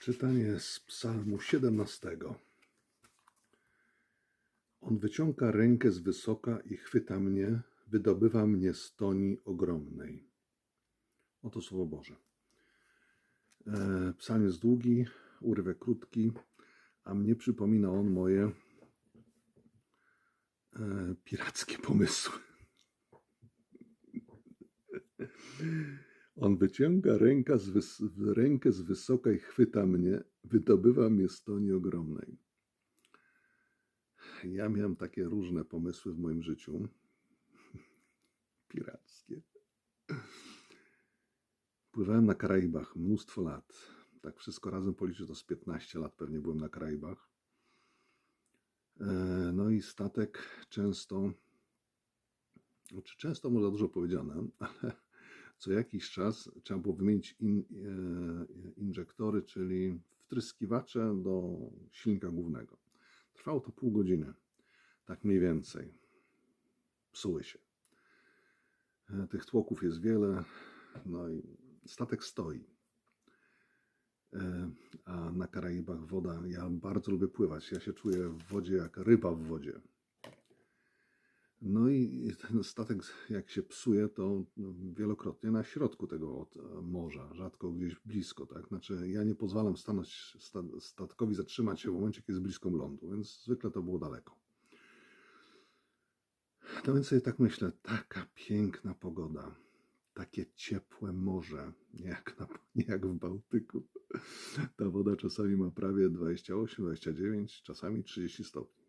Czytanie z Psalmu 17. On wyciąga rękę z wysoka i chwyta mnie, wydobywa mnie z toni ogromnej. Oto słowo Boże. E, Psalm jest długi, urywek krótki, a mnie przypomina on moje e, pirackie pomysły. On wyciąga ręka z wys- rękę z wysoka i chwyta mnie, wydobywa mnie z toni ogromnej. Ja miałem takie różne pomysły w moim życiu. Pirackie. Pływałem na Karaibach mnóstwo lat. Tak wszystko razem policzę to z 15 lat pewnie byłem na Karaibach. E, No i statek często, znaczy często może dużo powiedziane, ale co jakiś czas trzeba było wymienić in, e, injektory, czyli wtryskiwacze do silnika głównego. Trwało to pół godziny, tak mniej więcej. Psuły się. E, Tych tłoków jest wiele, no i statek stoi. E, A na Karaibach woda, ja bardzo lubię pływać. Ja się czuję w wodzie jak ryba w wodzie. No i ten statek, jak się psuje, to wielokrotnie na środku tego od- morza, rzadko gdzieś blisko, tak? Znaczy, ja nie pozwalam stanąć sta- statkowi zatrzymać się w momencie, kiedy jest blisko lądu, więc zwykle to było daleko. No więc sobie tak myślę, taka piękna pogoda, takie ciepłe morze, nie jak, na, nie jak w Bałtyku. Ta woda czasami ma prawie 28, 29, czasami 30 stopni.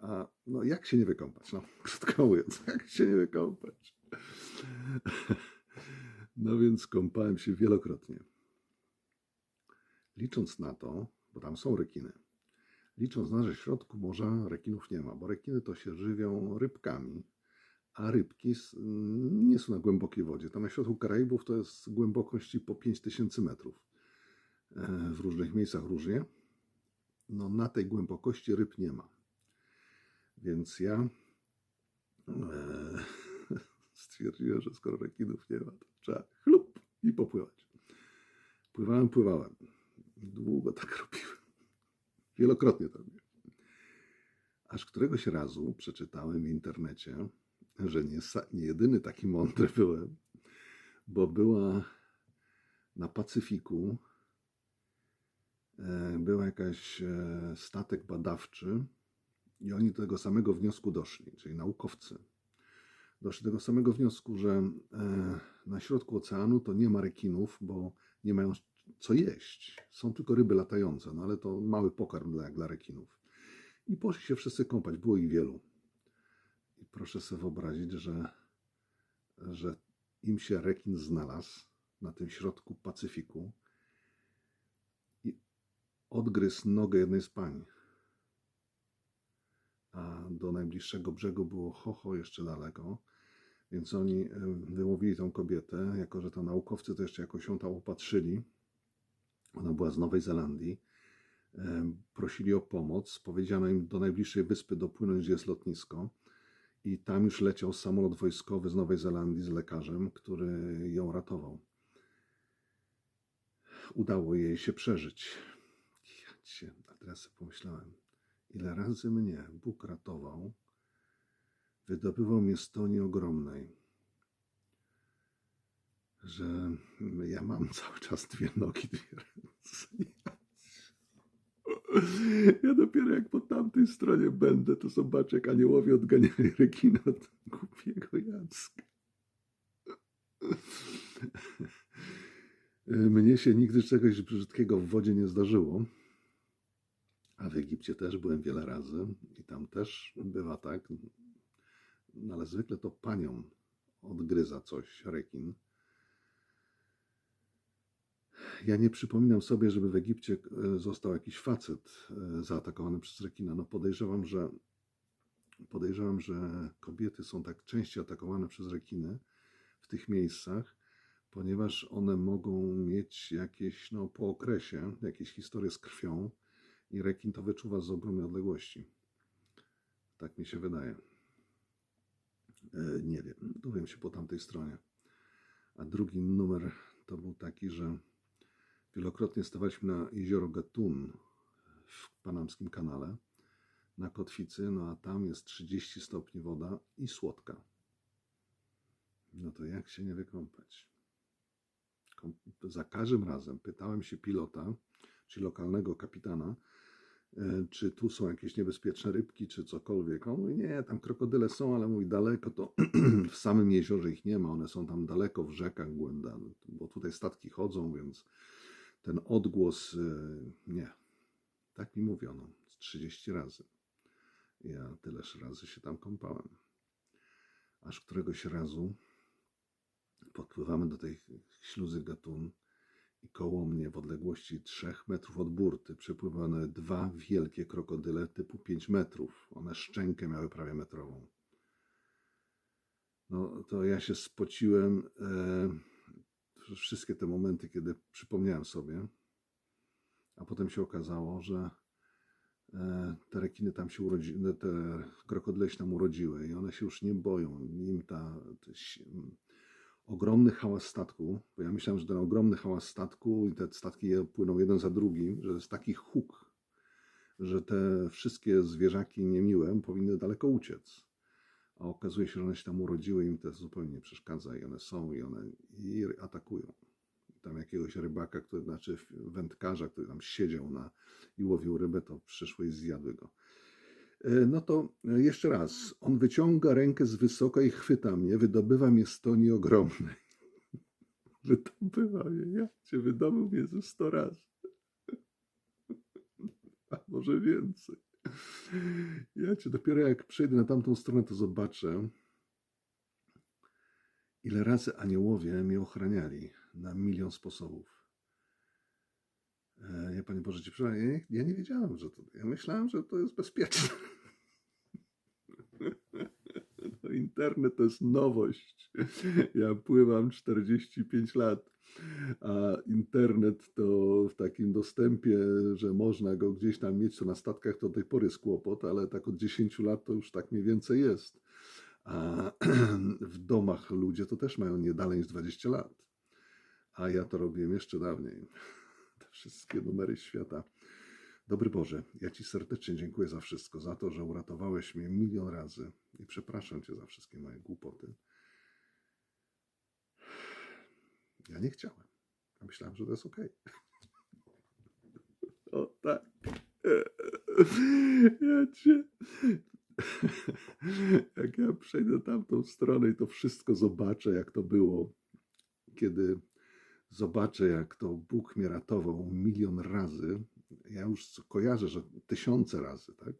A no jak się nie wykąpać? No, krótko mówiąc, jak się nie wykąpać? No więc kąpałem się wielokrotnie. Licząc na to, bo tam są rekiny, licząc na że w środku morza rekinów nie ma, bo rekiny to się żywią rybkami, a rybki s- nie są na głębokiej wodzie. Tam na środku Karaibów to jest głębokości po 5000 metrów. E, W różnych miejscach różnie. No na tej głębokości ryb nie ma. Więc ja e, stwierdziłem, że skoro rekinów nie ma, to trzeba chlup i popływać. Pływałem, pływałem. Długo tak robiłem. Wielokrotnie to robiłem. Aż któregoś razu przeczytałem w internecie, że nie, nie jedyny taki mądry byłem, bo była na Pacyfiku e, była jakaś e, statek badawczy, i oni do tego samego wniosku doszli, czyli naukowcy. Doszli do tego samego wniosku, że e, na środku oceanu to nie ma rekinów, bo nie mają co jeść. Są tylko ryby latające, no ale to mały pokarm dla, dla rekinów. I poszli się wszyscy kąpać, było ich wielu. I proszę sobie wyobrazić, że, że im się rekin znalazł na tym środku Pacyfiku i odgryzł nogę jednej z pań do najbliższego brzegu było Hoho jeszcze daleko, więc oni wyłowili tą kobietę, jako że to naukowcy to jeszcze jakoś ją tam opatrzyli. Ona była z Nowej Zelandii. Prosili o pomoc. Powiedziano im do najbliższej wyspy dopłynąć, gdzie jest lotnisko. I tam już leciał samolot wojskowy z Nowej Zelandii z lekarzem, który ją ratował. Udało jej się przeżyć. Ja cię, a pomyślałem, ile razy mnie Bóg ratował, wydobywał mnie z toni ogromnej, że ja mam cały czas dwie nogi, dwie ręce. Ja dopiero jak po tamtej stronie będę, to zobaczę, jak aniołowie odganiają rekina od głupiego Jacka. Mnie się nigdy czegoś brzydkiego w wodzie nie zdarzyło. A w Egipcie też byłem wiele razy i tam też bywa tak, no ale zwykle to panią odgryza coś rekin. Ja nie przypominam sobie, żeby w Egipcie e, został jakiś facet e, zaatakowany przez rekina. No podejrzewam, że podejrzewam, że kobiety są tak częściej atakowane przez rekiny w tych miejscach, ponieważ one mogą mieć jakieś, no po okresie, jakieś historie z krwią, i rekin to wyczuwa z ogromnej odległości. Tak mi się wydaje. E, Nie wiem, dowiem się po tamtej stronie. A drugi numer to był taki, że wielokrotnie stawaliśmy na jezioro Gatun w panamskim kanale na kotwicy, no a tam jest 30 stopni woda i słodka. No to jak się nie wykąpać? Za każdym razem pytałem się pilota, czy lokalnego kapitana, e, czy tu są jakieś niebezpieczne rybki, czy cokolwiek. On mówi, nie, tam krokodyle są, ale mówi, daleko to w samym jeziorze ich nie ma, one są tam daleko w rzekach głębianych, bo tutaj statki chodzą, więc ten odgłos, e, nie. Tak mi mówiono, z 30 razy. Ja tyleż razy się tam kąpałem. Aż któregoś razu podpływamy do tej śluzy Gatun i koło mnie w odległości 3 metrów od burty przepływane dwa wielkie krokodyle typu 5 metrów. One szczękę miały prawie metrową. No to ja się spociłem. E, wszystkie te momenty, kiedy przypomniałem sobie, a potem się okazało, że e, te rekiny tam się urodziły, te krokodyle się tam urodziły i one się już nie boją. Im ta, ta ogromny hałas statku, bo ja myślałem, że ten ogromny hałas statku i te statki płyną jeden za drugim, że jest taki huk, że te wszystkie zwierzaki niemiłe powinny daleko uciec. A okazuje się, że one się tam urodziły, im to zupełnie nie przeszkadza i one są i one i atakują. Tam jakiegoś rybaka, który, znaczy wędkarza, który tam siedział na, i łowił rybę, to przyszły i zjadły go. E, No to e, jeszcze raz. On wyciąga rękę z wysoka i chwyta mnie, wydobywa mnie z toni ogromnej. Wydobywa mnie, ja cię wydobył mnie ze sto razy. A może więcej. Ja cię dopiero jak przejdę na tamtą stronę, to zobaczę, ile razy aniołowie mnie ochraniali na milion sposobów. E, Ja, Panie Boże, Ci przepraszam, ja nie, ja nie wiedziałem, że to. Ja myślałem, że to jest bezpieczne. No, internet to jest nowość. Ja pływam 45 lat, a internet to w takim dostępie, że można go gdzieś tam mieć, to na statkach to do tej pory jest kłopot, ale tak od 10 lat to już tak mniej więcej jest. A w domach ludzie to też mają nie dalej niż 20 lat. A ja to robiłem jeszcze dawniej. Te wszystkie numery świata. Dobry Boże, ja Ci serdecznie dziękuję za wszystko, za to, że uratowałeś mnie milion razy i przepraszam Cię za wszystkie moje głupoty. Ja nie chciałem. Ja myślałem, że to jest okej. O tak. Ja Cię... Jak ja przejdę tamtą stronę i to wszystko zobaczę, jak to było, kiedy zobaczę, jak to Bóg mnie ratował milion razy, ja już kojarzę, że tysiące razy, tak?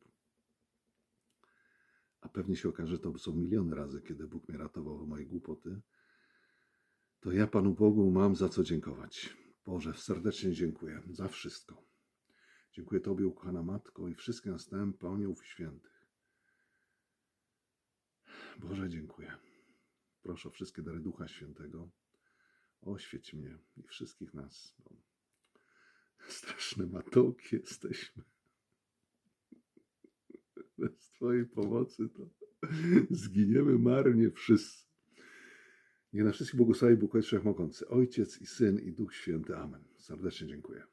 A pewnie się okaże, że to są miliony razy, kiedy Bóg mnie ratował w mojej głupoty. To ja Panu Bogu mam za co dziękować. Boże, serdecznie dziękuję za wszystko. Dziękuję Tobie, ukochana Matko, i wszystkim następnym aniołów świętych. Boże, dziękuję. Proszę o wszystkie dary Ducha Świętego. Oświeć mnie i wszystkich nas. Bo straszne matołki jesteśmy. Bez Twojej pomocy to zginiemy marnie wszyscy. Niech na wszystkich błogosławi Bóg Ojciec Wszechmogący, Ojciec i Syn i Duch Święty. Amen. Serdecznie dziękuję.